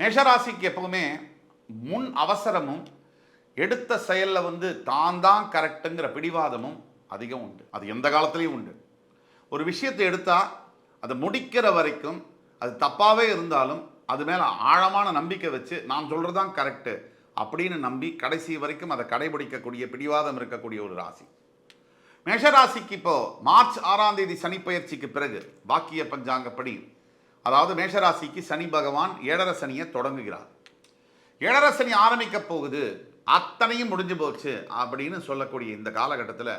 மேஷராசிக்கு எப்பவுமே முன் அவசரமும் எடுத்த செயலில் வந்து தான் தான் கரெக்டுங்கிற பிடிவாதமும் அதிகம் உண்டு. அது எந்த காலத்துலேயும் உண்டு. ஒரு விஷயத்தை எடுத்தால் அதை முடிக்கிற வரைக்கும் அது தப்பாகவே இருந்தாலும் அது மேலே ஆழமான நம்பிக்கை வச்சு நான் சொல்கிறது தான் கரெக்டு அப்படின்னு நம்பி கடைசி வரைக்கும் அதை கடைபிடிக்கக்கூடிய பிடிவாதம் இருக்கக்கூடிய ஒரு ராசி. மேஷராசிக்கு இப்போ மார்ச் ஆறாம் தேதி சனி பயிற்சிக்கு பிறகு பாக்கிய பஞ்சாங்கப்படி அதாவது மேஷராசிக்கு சனி பகவான் ஏழரை சனியை தொடங்குகிறார். ஏழரை சனி ஆரம்பிக்க போகுது. அத்தனையும் முடிஞ்சு போச்சு அப்படின்னு சொல்லக்கூடிய இந்த காலகட்டத்தில்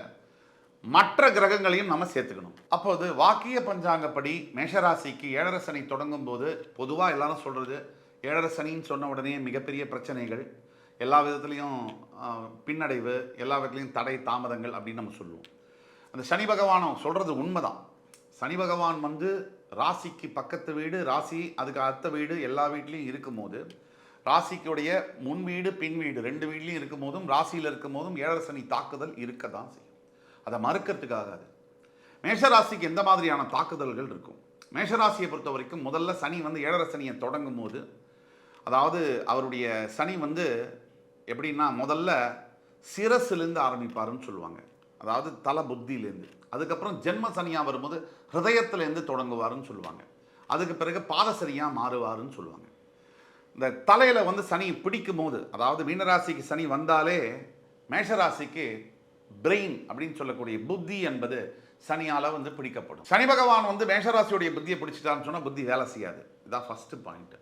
மற்ற கிரகங்களையும் நம்ம சேர்த்துக்கணும். அப்போது வாக்கிய பஞ்சாங்கப்படி மேஷராசிக்கு ஏழரை சனி தொடங்கும் போது பொதுவாக எல்லாரும் சொல்கிறது ஏழரை சனின்னு சொன்ன உடனே மிகப்பெரிய பிரச்சனைகள் எல்லா விதத்துலேயும் பின்னடைவு எல்லா விதத்துலேயும் தடை தாமதங்கள் அப்படின்னு நம்ம சொல்லுவோம். அந்த சனி பகவானும் சொல்கிறது உண்மைதான். சனி பகவான் வந்து ராசிக்கு பக்கத்து வீடு ராசி அதுக்கு அடுத்த வீடு எல்லா வீட்லேயும் இருக்கும்போது ராசிக்குடைய முன் வீடு பின் வீடு ரெண்டு வீட்லேயும் இருக்கும் போதும் ராசியில் இருக்கும் போதும் ஏழரை சனி தாக்குதல் இருக்க தான் செய்யும். அதை மறுக்கிறதுக்காகாது மேஷராசிக்கு எந்த மாதிரியான தாக்குதல்கள் இருக்கும்? மேஷராசியை பொறுத்த வரைக்கும் முதல்ல சனி வந்து ஏழரை சனியை தொடங்கும் போது அதாவது அவருடைய சனி வந்து எப்படின்னா முதல்ல சிரசிலிருந்து ஆரம்பிப்பாருன்னு சொல்லுவாங்க. அதாவது தலை புத்தியிலேருந்து அதுக்கப்புறம் ஜென்ம சனியாக வரும்போது ஹிரதயத்துலேருந்து தொடங்குவாருன்னு சொல்லுவாங்க. அதுக்கு பிறகு பாதசரியாக மாறுவாருன்னு சொல்லுவாங்க. இந்த தலையில் வந்து சனி பிடிக்கும் போது அதாவது மீனராசிக்கு சனி வந்தாலே மேஷராசிக்கு பிரெயின் அப்படின்னு சொல்லக்கூடிய புத்தி என்பது சனியால் வந்து பிடிக்கப்படும். சனி பகவான் வந்து மேஷராசியுடைய புத்தியை பிடிச்சிட்டான்னு சொன்னால் புத்தி வேலை செய்யாது. இதான் ஃபஸ்ட்டு பாயிண்ட்டு